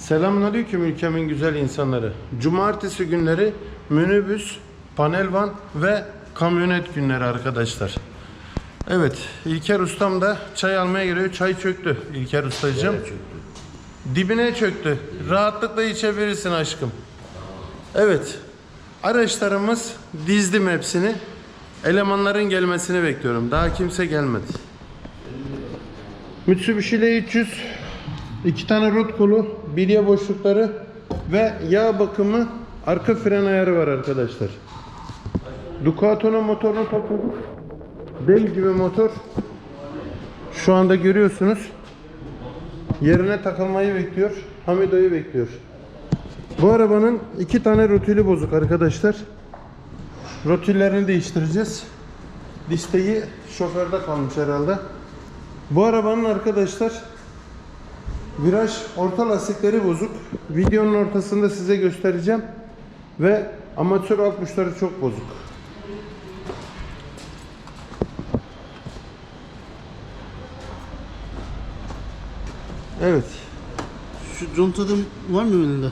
Selamünaleyküm ülkemin güzel insanları. Cumartesi günleri minibüs, panel van ve kamyonet günleri arkadaşlar. Evet, İlker Ustam da çay almaya geliyor. Çay çöktü İlker Ustacığım. Dibine çöktü. Rahatlıkla içebilirsin aşkım. Evet, araçlarımız dizdim hepsini. Elemanların gelmesini bekliyorum. Daha kimse gelmedi. Mitsubishi L300 iki tane rot kolu, bilye boşlukları ve yağ bakımı arka fren ayarı var arkadaşlar. Ducato'nun motorunu topladık. Dev gibi motor. Şu anda görüyorsunuz. Yerine takılmayı bekliyor. Hamido'yu bekliyor. Bu arabanın iki tane rotülü bozuk arkadaşlar. Rotüllerini değiştireceğiz. Listeyi şoförde kalmış herhalde. Bu arabanın arkadaşlar viraj orta lastikleri bozuk. Videonun ortasında size göstereceğim. Ve amatör alt uçları çok bozuk. Evet. Şu contada var mı elinde?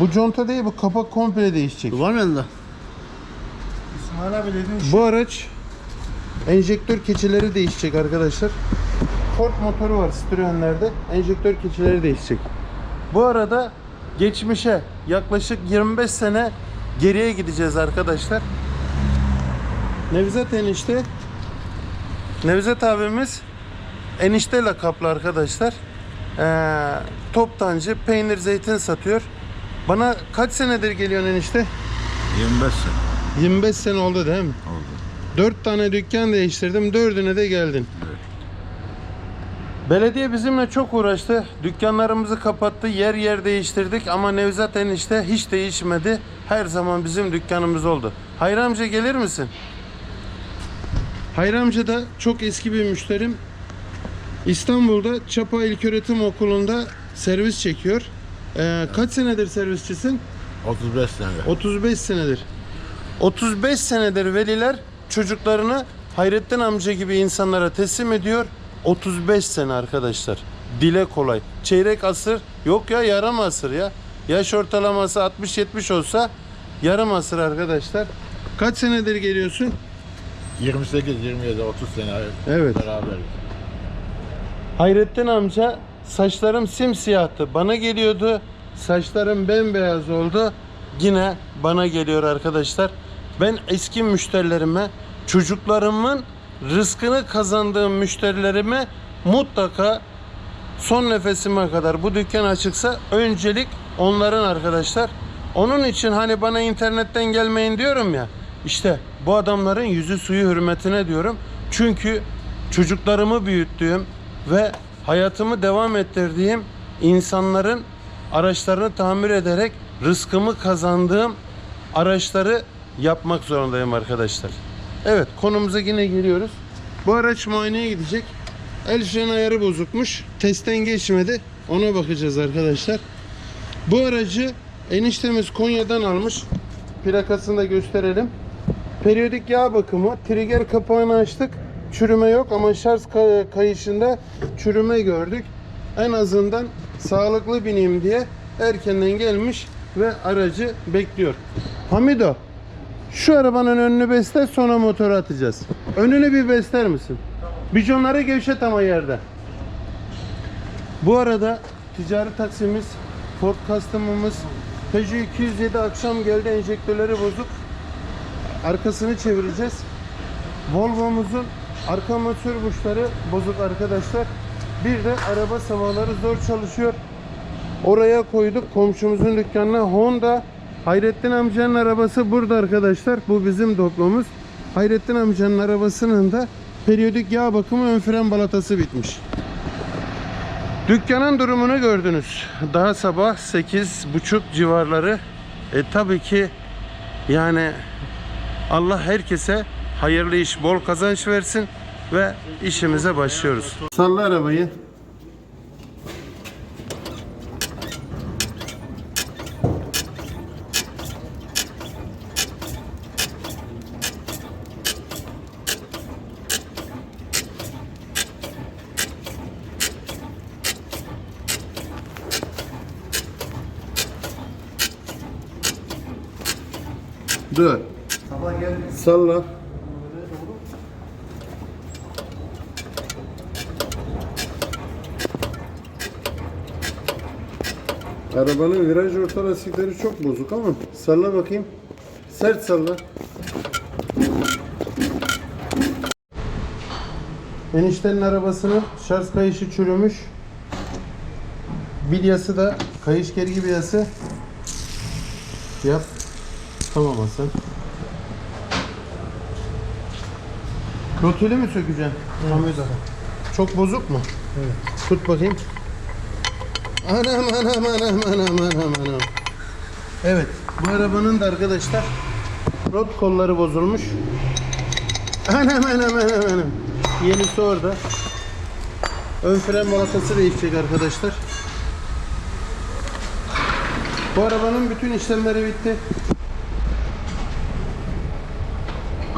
Bu conta değil bu kapak komple değişecek. Var mı elinde? İsmail abi dedin Bu araç enjektör keçileri değişecek arkadaşlar. Ford motoru var Citroen'lerde. Enjektör keçileri değişecek. Bu arada geçmişe yaklaşık 25 sene geriye gideceğiz arkadaşlar. Nevzat enişte Nevzat abimiz enişte lakaplı arkadaşlar. Ee, toptancı peynir zeytin satıyor. Bana kaç senedir geliyorsun enişte? 25 sene 25 sene oldu değil mi? oldu. Dört tane dükkan değiştirdim. Dördüne de geldin. Belediye bizimle çok uğraştı. Dükkanlarımızı kapattı. Yer yer değiştirdik ama Nevzat enişte hiç değişmedi. Her zaman bizim dükkanımız oldu. Hayri amca gelir misin? Hayri amca da çok eski bir müşterim. İstanbul'da Çapa İlköğretim Okulu'nda servis çekiyor. Ee, kaç senedir servisçisin? 35 sene. 35 senedir. 35 senedir veliler çocuklarını Hayrettin amca gibi insanlara teslim ediyor. 35 sene arkadaşlar. Dile kolay. Çeyrek asır yok ya yarım asır ya. Yaş ortalaması 60-70 olsa yarım asır arkadaşlar. Kaç senedir geliyorsun? 28, 27, 30 sene Evet. beraber. Hayrettin amca saçlarım simsiyahtı. Bana geliyordu. Saçlarım bembeyaz oldu. Yine bana geliyor arkadaşlar. Ben eski müşterilerime, çocuklarımın rızkını kazandığım müşterilerime mutlaka son nefesime kadar bu dükkan açıksa öncelik onların arkadaşlar. Onun için hani bana internetten gelmeyin diyorum ya. İşte bu adamların yüzü suyu hürmetine diyorum. Çünkü çocuklarımı büyüttüğüm ve hayatımı devam ettirdiğim insanların araçlarını tamir ederek rızkımı kazandığım araçları yapmak zorundayım arkadaşlar. Evet konumuza yine geliyoruz. Bu araç muayeneye gidecek. El fren ayarı bozukmuş. Testten geçmedi. Ona bakacağız arkadaşlar. Bu aracı eniştemiz Konya'dan almış. Plakasını da gösterelim. Periyodik yağ bakımı. Trigger kapağını açtık. Çürüme yok ama şarj kay- kayışında çürüme gördük. En azından sağlıklı bineyim diye erkenden gelmiş ve aracı bekliyor. Hamido, şu arabanın önünü besle sonra motoru atacağız. Önünü bir besler misin? Bijonları gevşet ama yerde. Bu arada ticari taksimiz, Ford Custom'ımız, Peugeot 207 akşam geldi enjektörleri bozuk. Arkasını çevireceğiz. Volvo'muzun arka motor burçları bozuk arkadaşlar. Bir de araba sabahları zor çalışıyor. Oraya koyduk komşumuzun dükkanına Honda. Hayrettin amcanın arabası burada arkadaşlar. Bu bizim toplumumuz. Hayrettin amcanın arabasının da periyodik yağ bakımı ön fren balatası bitmiş. Dükkanın durumunu gördünüz. Daha sabah 8.30 civarları. E tabii ki yani Allah herkese hayırlı iş, bol kazanç versin ve işimize başlıyoruz. Salla arabayı. Dur. Salla. Arabanın viraj orta lastikleri çok bozuk ama salla bakayım. Sert salla. Eniştenin arabasının şarj kayışı çürümüş. Bilyası da kayış gergi bilyası. Yap. Tamam Hasan. Roteli mi sökeceksin? Ahmet Çok bozuk mu? Evet. Tut bakayım. Anam anam anam anam anam anam. Evet. Bu arabanın da arkadaşlar rot kolları bozulmuş. Anam anam anam anam. Yenisi orada. Ön fren balatası değişecek arkadaşlar. Bu arabanın bütün işlemleri bitti.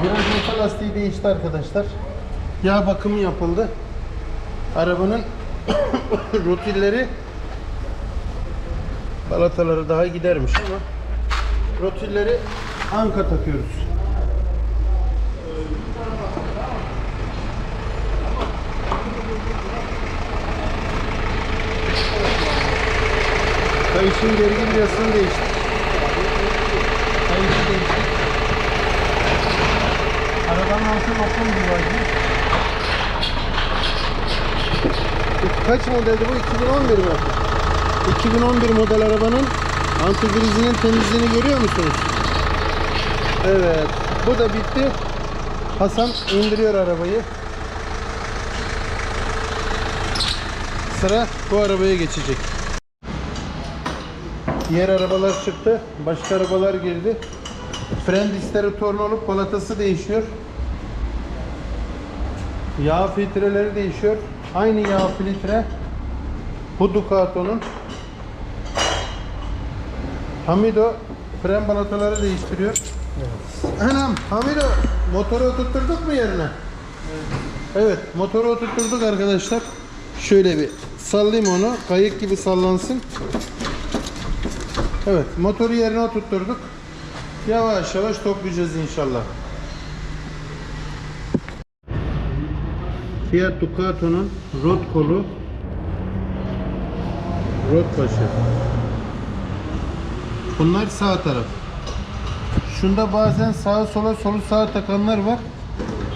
Biraz motor lastiği değişti arkadaşlar. Yağ bakımı yapıldı. Arabanın rotilleri balataları daha gidermiş ama rotilleri anka takıyoruz. Kayışın gergi bilyasını değişti. Kayışı değişti. Arabanın altı bakım gibi Kaç modeldi bu? 2011 mi? 2011 model arabanın antifrizinin temizliğini görüyor musunuz? Evet. Bu da bitti. Hasan indiriyor arabayı. Sıra bu arabaya geçecek. Diğer arabalar çıktı. Başka arabalar girdi. Fren diskleri torn olup balatası değişiyor. Yağ filtreleri değişiyor. Aynı yağ filtre bu Ducato'nun. Hamido fren balataları değiştiriyor. Anam Hamido motoru oturtturduk mu yerine? Evet motoru oturtturduk arkadaşlar. Şöyle bir sallayayım onu. Kayık gibi sallansın. Evet motoru yerine oturtturduk. Yavaş yavaş toplayacağız inşallah. Fiat Ducato'nun rot kolu rot başı. Bunlar sağ taraf. Şunda bazen sağa sola solu sağa takanlar var.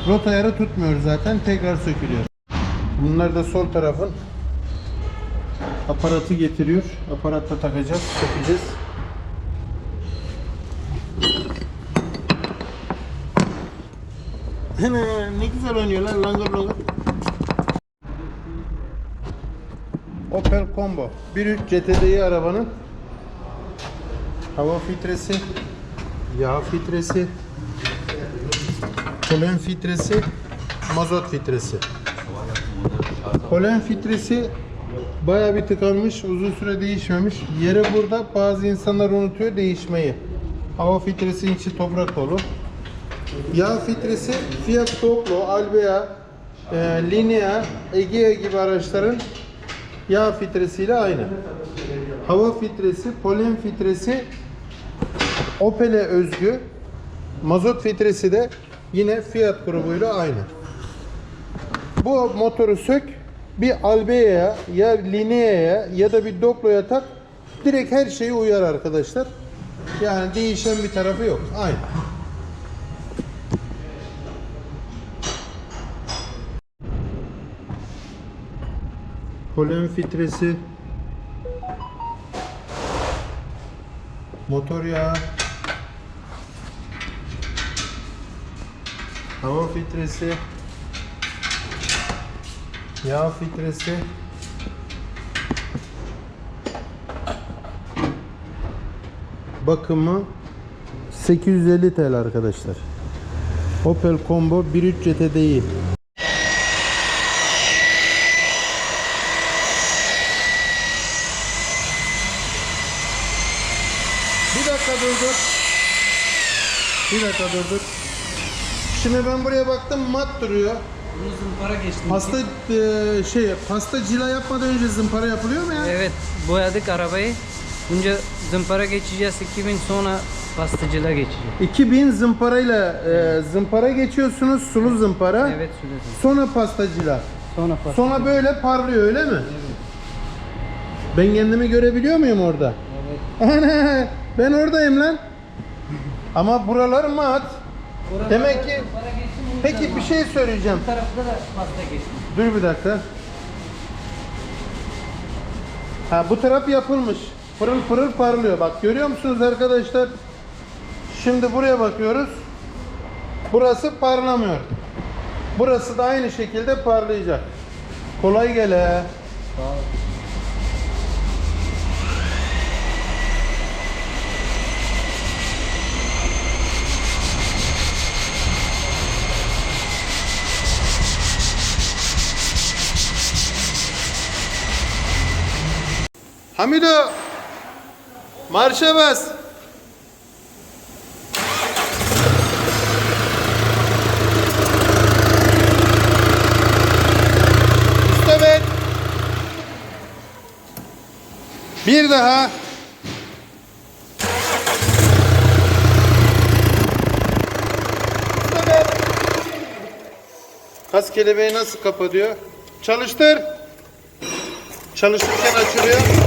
Rot ayarı tutmuyor zaten. Tekrar sökülüyor. Bunlar da sol tarafın aparatı getiriyor. Aparatta takacağız, sökeceğiz. Ne güzel oynuyorlar langır langır. Opel Combo 1.3 CTDI arabanın hava filtresi, yağ filtresi, polen filtresi, mazot filtresi. Polen filtresi baya bir tıkanmış, uzun süre değişmemiş. Yere burada bazı insanlar unutuyor değişmeyi. Hava filtresinin içi toprak dolu. Yağ filtresi Fiat Doblo, Albea, e, Linea, Egea gibi araçların yağ filtresiyle aynı. Hava filtresi, polen filtresi Opel'e özgü. Mazot filtresi de yine Fiat grubuyla aynı. Bu motoru sök, bir Albea'ya ya Linea'ya ya da bir Doblo'ya tak. Direkt her şeyi uyar arkadaşlar. Yani değişen bir tarafı yok. Aynı. Polen filtresi. Motor yağı. Hava filtresi. Yağ filtresi. Bakımı 850 TL arkadaşlar. Opel Combo 1.3 CTDI Bir dakika durdur. Bir dakika durdur. Şimdi ben buraya baktım mat duruyor. Bunu zımpara geçtim. Pasta e, şey pasta cila yapmadan önce zımpara yapılıyor mu ya? Evet boyadık arabayı. Bunca zımpara geçeceğiz 2000 sonra Bastıcıla geçecek. 2000 zımparayla e, zımpara geçiyorsunuz. Sulu zımpara. Evet sürüyorum. Sonra pastacılar. Sonra pas. Sonra böyle parlıyor öyle mi? Ben kendimi görebiliyor muyum orada? Evet. Ana ben oradayım lan. Ama buralar mat. Demek ki peki bir şey söyleyeceğim. Bu tarafta da pasta geçsin. Dur bir dakika. Ha bu taraf yapılmış. Pırıl pırıl parlıyor. Bak görüyor musunuz arkadaşlar? Şimdi buraya bakıyoruz. Burası parlamıyor. Burası da aynı şekilde parlayacak. Kolay gele. Hamido. Marşa bas. Üstelik. Bir daha. Üstelik. Kas kelebeği nasıl kapatıyor? Çalıştır. Çalışırken açılıyor.